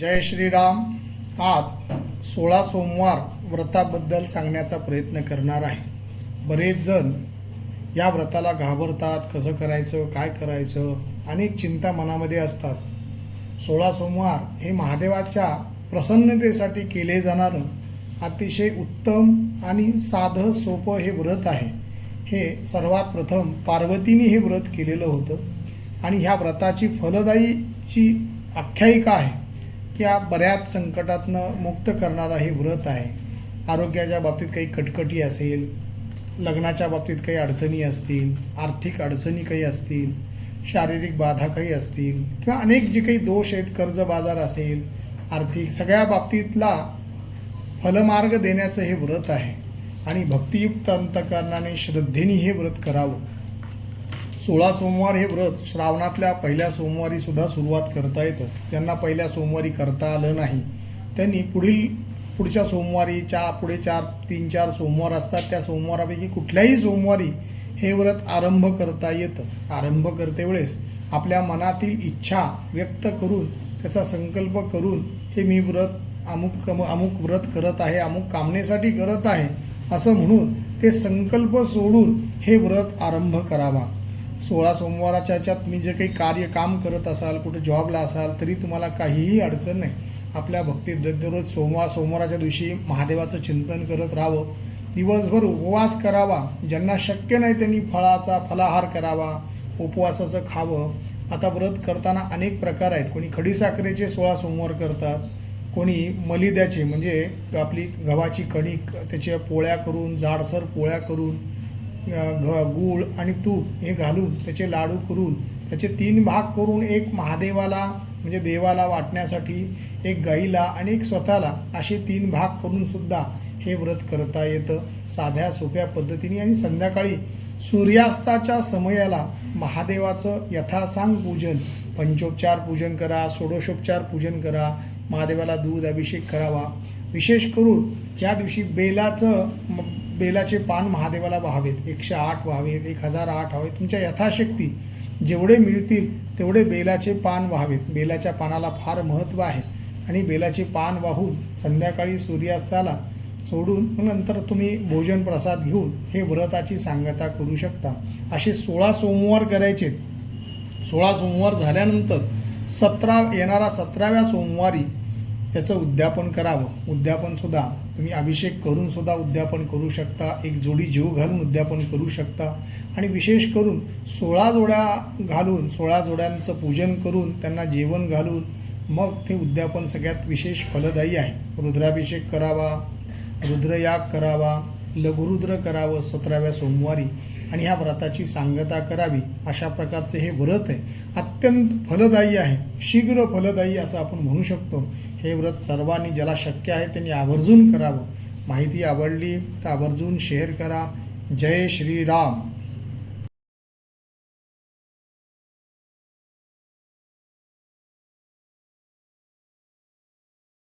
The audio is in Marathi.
जय श्रीराम. आज सोळा सोमवार व्रताबद्दल सांगण्याचा प्रयत्न करणार आहे. बरेच जण या व्रताला घाबरतात कसं करायचं काय करायचं अनेक चिंता मनामध्ये असतात. सोळा सोमवार हे महादेवाच्या प्रसन्नतेसाठी केले जाणारं अतिशय उत्तम आणि साधं सोपं हे व्रत आहे. हे सर्वात प्रथम पार्वतीने हे व्रत केलेलं होतं. आणि ह्या व्रताची फलदायीची आख्यायिका आहे. या बऱ्याच संकटातनं मुक्त करणारा हे व्रत आहे. आरोग्याच्या बाबतीत काही कटकटी असेल लग्नाच्या बाबतीत काही अडचणी असतील आर्थिक अडचणी काही असतील शारीरिक बाधा काही असतील किंवा अनेक जे काही दोष आहेत कर्ज बाजार असेल आर्थिक सगळ्या बाबतीतला फलमार्ग देण्याचं हे व्रत आहे. आणि भक्तियुक्त अंतकरणाने श्रद्धेने हे व्रत करावं. सोळा सोमवार हे व्रत श्रावणातल्या पहिल्या सोमवारी सुद्धा सुरुवात करता येतं. त्यांना पहिल्या सोमवारी करता आलं नाही. त्यांनी पुढील पुढच्या सोमवारी चार पुढे चार तीन चार सोमवार असतात. त्या सोमवारापैकी कुठल्याही सोमवारी हे व्रत आरंभ करता येतं. आरंभ करते वेळेस आपल्या मनातील इच्छा व्यक्त करून त्याचा संकल्प करून हे मी व्रत अमुक कम अमुक व्रत करत आहे अमुक कामनेसाठी करत आहे असं म्हणून ते संकल्प सोडून हे व्रत आरंभ करावा. सोळा सोमवाराच्या ह्याच्यात तुम्ही जे काही कार्य काम करत असाल कुठे जॉबला असाल तरी तुम्हाला काहीही अडचण नाही. आपल्या भक्तीत दररोज सोमवार सोमवाराच्या दिवशी महादेवाचं चिंतन करत राहावं. दिवसभर उपवास करावा. ज्यांना शक्य नाही त्यांनी फळाचा फलाहार करावा उपवासाचं खावं. आता व्रत करताना अनेक प्रकार आहेत. कोणी खडीसाखरेचे सोळा सोमवार करतात कोणी मलिद्याचे म्हणजे आपली गव्हाची कणिक त्याच्या पोळ्या करून जाडसर पोळ्या करून घ गूळ आणि तूप हे घालून त्याचे लाडू करून त्याचे तीन भाग करून एक महादेवाला म्हणजे देवाला वाटण्यासाठी एक गाईला आणि एक स्वतःला असे तीन भाग करूनसुद्धा हे व्रत करता येतं. साध्या सोप्या पद्धतीने आणि संध्याकाळी सूर्यास्ताच्या समयाला महादेवाचं यथासांग पूजन पंचोपचार पूजन करा षोडशोपचार पूजन करा महादेवाला दूध अभिषेक करावा. विशेष करून या दिवशी बेलाचं बेलाचे पान महादेवाला व्हावेत एकशे आठ व्हावेत एक हजार आठ व्हावेत. तुमच्या यथाशक्ती जेवढे मिळतील तेवढे बेलाचे पान व्हावेत. बेलाच्या पानाला फार महत्त्व आहे. आणि बेलाचे पान वाहून संध्याकाळी सूर्यास्ताला सोडून नंतर तुम्ही भोजन प्रसाद घेऊन हे व्रताची सांगता करू शकता. असे सोळा सोमवार करायचे. सोळा सोमवार झाल्यानंतर सतरा येणारा सतराव्या सोमवारी याचं उद्यापन करावं. उद्यापनसुद्धा तुम्ही अभिषेक करूनसुद्धा उद्यापन करू शकता. एक जोडी जीव घालून उद्यापन करू शकता. आणि विशेष करून सोळा जोड्या घालून सोळा जोड्यांचं पूजन करून त्यांना जेवण घालून मग ते उद्यापन सगळ्यात विशेष फलदायी आहे. रुद्राभिषेक करावा रुद्रयाग करावा लघुरुद्र करावं सतराव्या सोमवारी आणि ह्या व्रताची सांगता करावी अशा प्रकारचे हे व्रत आहे. अत्यंत फलदायी आहे. शीघ्र फलदायी असं आपण म्हणू शकतो. हे व्रत सर्वांनी ज्याला शक्य आहे त्यांनी आवर्जून करावं. माहिती आवडली तर आवर्जून शेअर करा. जय श्रीराम.